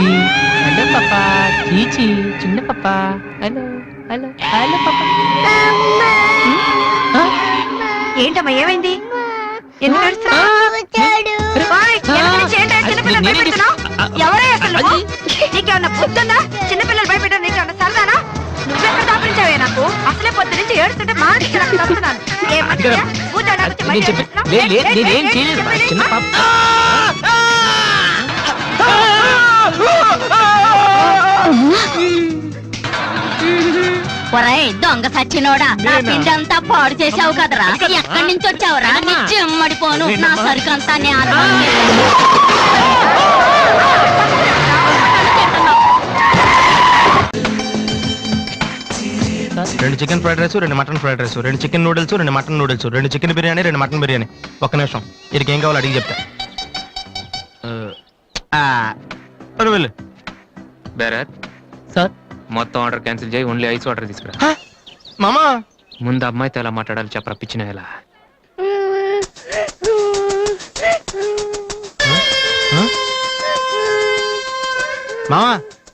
చీచి హలో పాప. చీచి చిన్న పాప. హలో హలో హలో పాప. ఏంటమ్మా ఏమైంది? ఎందుకు? ఎవరే అసలు? నీకేమన్నా చిన్నపిల్లలు నీకేమన్నా సరదానా? నువ్వెక్కడ దాపించావే నాకు? అసలే పొద్దు నుంచి ఏడుస్తుంటే మా చిన్న? పాప ఒరేయ్ దొంగ సచ్చినోడా నా నేనా? పిండి అంతా పాడు చేసావు కదరా? ఎక్కడి నుంచి వచ్చావురా? నీ చెమ్మడిపోను నా. సరుకంతా నే రెండు చికెన్ ఫ్రైడ్ రైస్ రెండు మటన్ ఫ్రైడ్ రైస్ రెండు చికెన్ నూడిల్స్ రెండు మటన్ నూడిల్స్ రెండు చికెన్ బిర్యానీ రెండు మటన్ బిర్యానీ. ఒక్క నిమిషం. వీరికి ఏం కావాలో అడిగి చెప్తా. సరే వెళ్ళు. బేరత్ సార్. మొత్తం ఆర్డర్ క్యాన్సిల్ చేయి ఓన్లీ ఐస్ వాటర్ తీసుకురా. హ? మామా? ముందు అమ్మాయితో ఎలా మాట్లాడాలి చెప్పరా పిచ్చిన ఎలా? మామా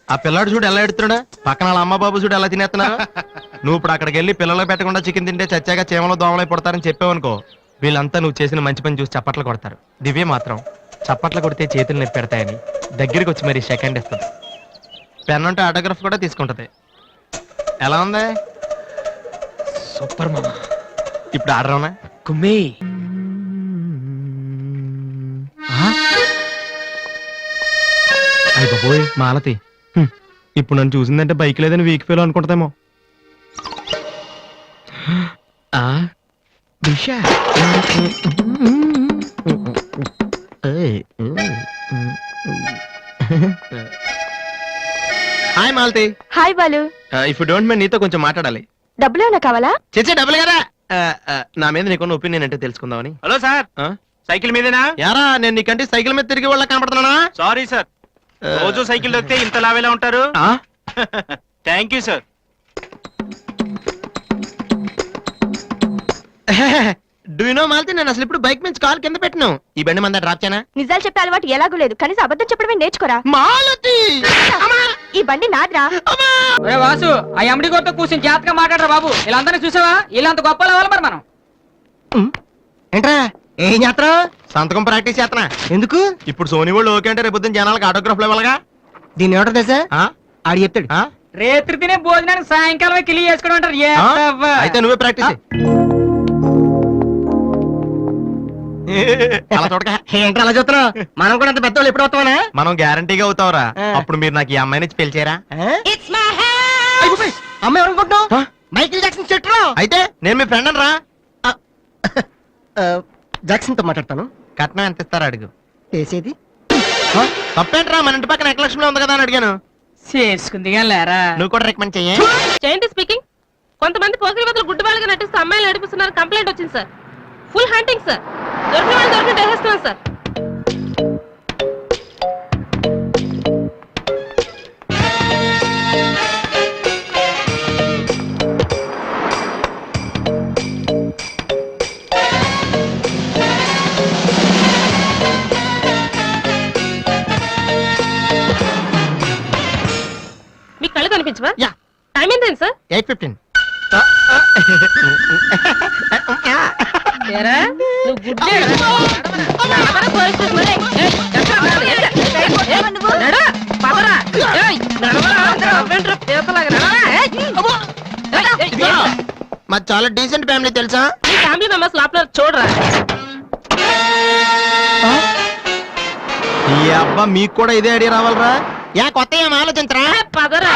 ఆ పిల్లాడు చూడు ఎలా ఎడుతున్నాడా? పక్కన వాళ్ళ అమ్మ బాబు చూడు ఎలా తినేస్తున్నా నువ్వు ఇప్పుడు అక్కడికి వెళ్ళి పిల్లలు పెట్టకుండా చికెన్ తింటే చచ్చాక చీమలో దోమలై పడతారని చెప్పావనుకో వీళ్ళంతా నువ్వు చేసిన మంచి పని చూసి చప్పట్లు కొడతారు. దివ్య మాత్రం చప్పట్లు కొడితే చేతులు నొప్పి పెడతాయని దగ్గరికి వచ్చి మరి సెకండ్ ఇస్తుంది పెన్ ఉంటే ఆటోగ్రాఫ్ కూడా తీసుకుంటది. ఎలా ఉంది? సూపర్ మామా. ఇప్పుడు ఆర్డర్ అవునా కుమ్మే. అయ్యి బాబోయ్ మాలతి. ఇప్పుడు నన్ను చూసిందంటే బైక్ లేదని వీక్ ఫీల్ అనుకుంటదేమో. ఆ? Disha. Malathi. Hi Balu. If don't mind నీతో కొంచెం మాట్లాడాలి. డబ్బులు ఏమైనా కావాలా? చచ్చే డబ్బులు కదా? నా మీద నీకున్న ఒపీనియన్ అంటే తెలుసుకుందామని. Hello sir? సైకిల్ మీదేనా? యారా నేను నీకంటే సైకిల్ మీద తిరిగి వాళ్ళ కనపడుతున్నానా? సారీ సార్ రోజు సైకిల్ దొక్కితే ఇంత లావేలా ఉంటారు? ఆ? Thank you sir do no Malathi నేను అసలు ఇప్పుడు బైక్ నుంచి కాల్ కింద పెట్టినావు ఈ బండి మంద డ్రాప్ చేయనా? నిజాలు చెప్పే అలవాటు ఎలాగూ లేదు. కనీసం అబద్ధం చెప్పడమే నేర్చుకోరా. మాలతి! ఈ బండి నాదిరా. ఒరే వాసు ఆ ఎమ్డి గోతో కూర్చొని జాతగా మాట్లాడరా బాబు. వీళ్ళందరినీ చూసావా? వీళ్ళంత గొప్ప అవ్వాలి మరి మనం. ఏంట్రా? ఏం చేస్తారా సంతకం ప్రాక్టీస్ చేస్తున్నా. ఎందుకు? ఇప్పుడు సోనీ వాళ్ళు ఓకే అంటే రేపు జనాలకు ఆటోగ్రాఫ్లు ఇవ్వాలిగా దీన్ని ఏమంటారు తెలుసా? ఆడి చెప్తాడు. ఆ? రేత్రి తినే భోజనానికి సాయంకాలం కిలి చేసుకోవడం అంటారు. అయితే నువ్వే ప్రాక్టీస్ అలా చూడక ఏంటి అలా చూస్తున్నావు? మనం కూడా అంత పెద్దవాళ్ళు ఎప్పుడు వస్తామనా? మనం గ్యారంటీగా అవుతావురా. అప్పుడు మీరు నాకు ఈ అమ్మాయిని ఇచ్చి పిలిచారా అమ్మ ఎవరు అనుకుంటున్నావు? ఆ? మైకిల్ జాక్సన్ చెట్టు అయితే నేను మీ ఫ్రెండ్ రా జాక్సన్తో మాట్లాడతాను. కట్నం ఎంత ఇస్తారా అడుగు. చేసేది? తప్పేంట్రా మన ఇంటి పక్కన ఎక్లక్ష్మిలో ఉంది కదా అని అడిగాను. చేసుకుంది కానీ లేరా? నువ్వు కూడా రికమెండ్ చెయ్యి. జయంతి స్పీకింగ్ కొంతమంది పోకిరి వదలు గుడ్డి వాళ్ళగా నటిస్తూ అమ్మాయిలు నడిపిస్తున్నారు. కంప్లైంట్ వచ్చింది సార్ ఫుల్ హంటింగ్ సార్ దొరికిన వాళ్ళు దొరికిన వేసేస్తున్నాం సార్. మీకు కళ్ళు కనిపించవా? యా. టైం ఎంత సార్? Eight fifteen. ఏరా నువ్వు? మాది చాలా డీసెంట్ ఫ్యామిలీ తెలుసా? మీ ఫ్యామిలీ మెంబర్స్ లోపల చూడరా. ఈ అబ్బా మీకు కూడా ఇదే ఐడియా రావాలరా? యా కొత్త ఏం ఆలోచించరా? పదరా.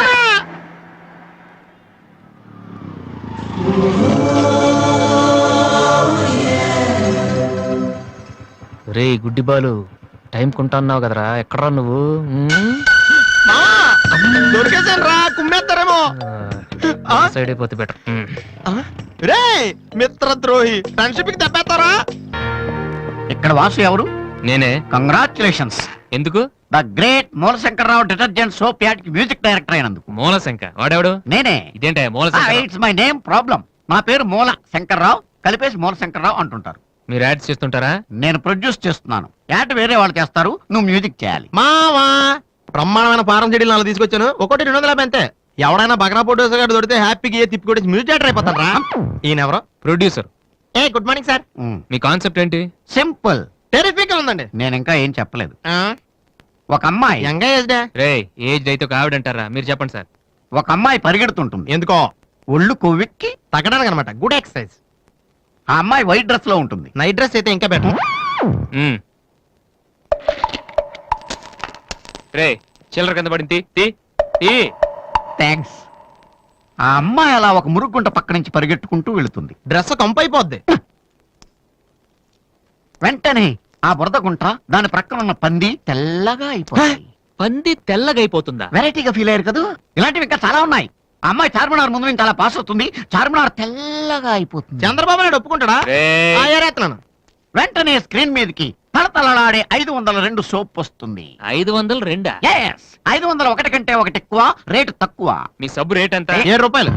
రే గుడ్డి బాలు టైం కొంటున్నావు కదరా ఎక్కడ్రా నువ్వు? దొరికేసాను రా కుమ్మేస్తారేమో. ఆ, సైడ్ అయిపోతే బెటర్. రే మిత్ర ద్రోహి ఫ్రెండ్షిప్కి దెబ్బేస్తారా? ఇక్కడ వాసు ఎవరు? నేనే. కంగ్రాచులేషన్స్ ఎందుకు? The great Moolashankararao detergent soap యాడ్కి music director అయినందుకు. మూలశంక వాడెవడు? నేనే. ఇదేంటే మూలశంక ఇట్స్ మై నేమ్ ప్రాబ్లం. నా పేరు మూల శంకర్రావు కలిపేసి మూల శంకర్రావు అంటుంటారు. మీరు యాడ్స్ చేస్తుంటారా? నేను ప్రొడ్యూస్ చేస్తున్నాను. యాడ్ వేరే వాళ్ళు చేస్తారు నువ్వు మ్యూజిక్ చేయాలి. మావా! బ్రహ్మాండమైన ఫారం చెడీలు నాలుగు తీసుకొచ్చాను. ఒకటి రెండు వందల యాభై అంతే. ఎవడైనా బగ్రా ఫోటోస్ గారు దొరికితే హ్యాపీగా ఏ తిప్పి కొట్టేసి మ్యూజిక్ డైరెక్టర్ అయిపోతాను రా ఈయన ఎవరో ప్రొడ్యూసర్ ఏ గుడ్ మార్నింగ్ సార్ మీ కాన్సెప్ట్ ఏంటి? సింపుల్ టెరిఫిక్ ఉందండి. నేను ఇంకా ఏం చెప్పలేదు. ఒక అమ్మాయి. యంగ్ ఏజ్ డే రే ఏజ్ అయితే ఒక ఆవిడ అంటారా? మీరు చెప్పండి సార్ ఒక అమ్మాయి పరిగెడుతుంటుంది. ఎందుకో? ఒళ్ళు కొవ్వెక్కి తగ్గడానికి అనమాట గుడ్ ఎక్సర్సైజ్ ఆ అమ్మాయి వైట్ డ్రెస్లో ఉంటుంది. నైట్ డ్రెస్ అయితే ఇంకా బెటర్. రే చిల్లర కింద పడింది తీ, తీ తీ. థ్యాంక్స్ ఆ అమ్మాయి అలా ఒక మురుగుంట పక్క నుంచి పరిగెట్టుకుంటూ వెళుతుంది. డ్రెస్ కంపు అయిపోద్ది వెంటనే ఆ బురద గుంట దాని ప్రక్కన ఉన్న పంది తెల్లగా అయిపోయింది పంది తెల్లగా అయిపోతుందా? వెరైటీగా ఫీల్ అయ్యారు కదా? ఇలాంటివి ఇంకా చాలా ఉన్నాయి. అమ్మాయి చార్మినార్ ముందు నుంచి అలా పాస్ అవుతుంది. చార్మినార్ తెల్లగా అయిపోతుంది. చంద్రబాబు నాయుడు ఒప్పుకుంటాడా? ఆ, వెంటనే స్క్రీన్ మీదకి తలతలలాడే ఐదు వందల రెండు సోప్ వస్తుంది. ఐదు వందలు రెండా? ఎస్ ఐదు వందల ఒకటి కంటే ఒకటి ఎక్కువ రేటు తక్కువ. మీ సబ్బు రేట్ ఎంత? ఏడు రూపాయలు.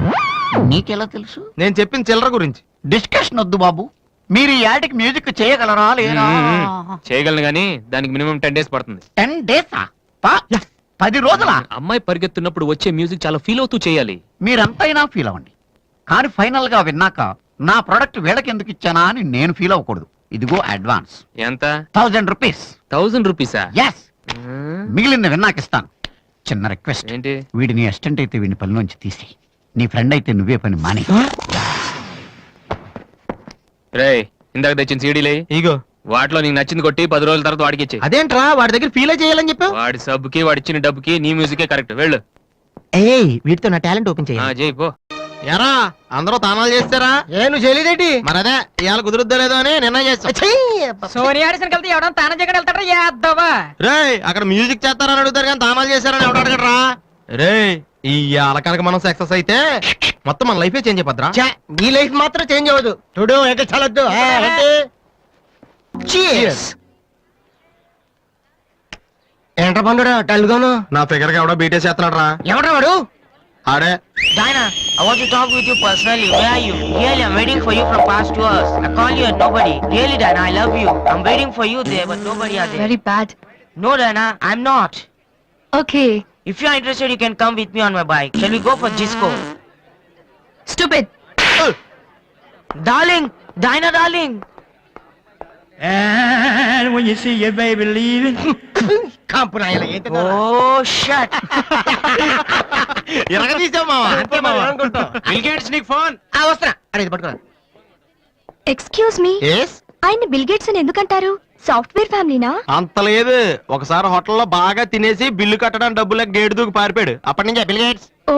నీకెలా తెలుసు? నేను చెప్పిన చిల్లర గురించి. డిస్కషన్ వద్దు బాబు. మీరు ఈ యాడ్కి మ్యూజిక్ చేయగలరా లేరా? మ్మ్. చేయగలను గానీ దానికి మినిమం టెన్ డేస్ పడుతుంది. టెన్ డేసా? పది రోజుల? అమ్మాయి పరిగెత్తున్నప్పుడు వచ్చే మ్యూజిక్ చాలా ఫీల్ అవుతూ చేయాలి. మీరంతైనా ఫీల్ అవ్వండి. కానీ ఫైనల్గా విన్నాక నా ప్రొడక్ట్ వీళ్ళకి ఎందుకు ఇచ్చానా అని నేను ఫీల్ అవ్వకూడదు. ఇదిగో అడ్వాన్స్ ఎంత? థౌజండ్ రూపీస్ థౌజండ్ రూపీసా ఎస్ మిగిలింది విన్నాక ఇస్తాను. చిన్న రిక్వెస్ట్ ఏంటి? వీడి నీ అసిస్టెంట్ అయితే వీడిని పని నుంచి తీసి నీ ఫ్రెండ్ అయితే నువ్వే పని మాని రే ఇందాక తెచ్చిన సీడీలే ఇగో. వాటిలో నీకు నచ్చింది కొట్టి పది రోజుల తర్వాత వాడికి ఇచ్చే అదేంట్రా? వాడి దగ్గర ఫీల్ చేయాలని చెప్పావు? వాడి సబ్బుకి వాడి ఇచ్చిన డబ్బుకి నీ మ్యూజికే కరెక్ట్. వెళ్ళు. ఏయ్ వీటితో నా టాలెంట్ ఓపెన్ చేయాలి చేయి పో. ఎరా అందరూ తానాలు చేస్తారా? ఏ నువ్వు చేయలేదేటి? మరి అదే ఇవాళ కుదురుద్దో లేదో అని నిర్ణయం చేస్తా. సోనియా ఆడిషన్ కలిసి ఎవడం తానం చేయడం వెళ్తాడా? యాదవా రే అక్కడ మ్యూజిక్ చేస్తారని అడుగుతారు కానీ తానాలు చేస్తారని ఎవడు అడగడరా రే ఈ కనుక మనం సక్సెస్ అయితే మొత్తం మన లైఫే చేంజ్ అయిపోద్రా నీ లైఫ్ మాత్రం చేంజ్ అవ్వదు. చూడు ఎక్కడ చాలొద్దు ఏంట్రా పండు టల్గాను నా ఫిగర్కి ఎవడో బీటే చేస్తున్నాడు రా ఎవడ్రా వాడు ఆడే Diana, I want to talk with you personally. Where are you? Really, I'm waiting for you from past two hours. I call you and nobody. Really, Diana, I love you. I'm waiting for you there, but nobody are there. Very bad No, Diana, I'm not. Okay If you're interested, you can come with me on my bike. Shall we go for disco? Stupid Darling, Diana, darling. And when you see your baby leaving కాంపు నాయల ఏంటి Oh, shut. ఇరగ తీసావు మావా? Bill gates నీకు phone వస్తున్నా. అరే పట్టుకున్నా excuse me yes ఆయన బిల్ గేట్స్ అని ఎందుకంటారు? సాఫ్ట్వేర్ ఫ్యామిలీనా అంత లేదు. ఒకసారి హోటల్లో బాగా తినేసి బిల్లు కట్టడానికి డబ్బులకు గేటు దూకి పారిపోయాడు. అప్పటి నుంచి బిల్ గేట్స్ ఓ.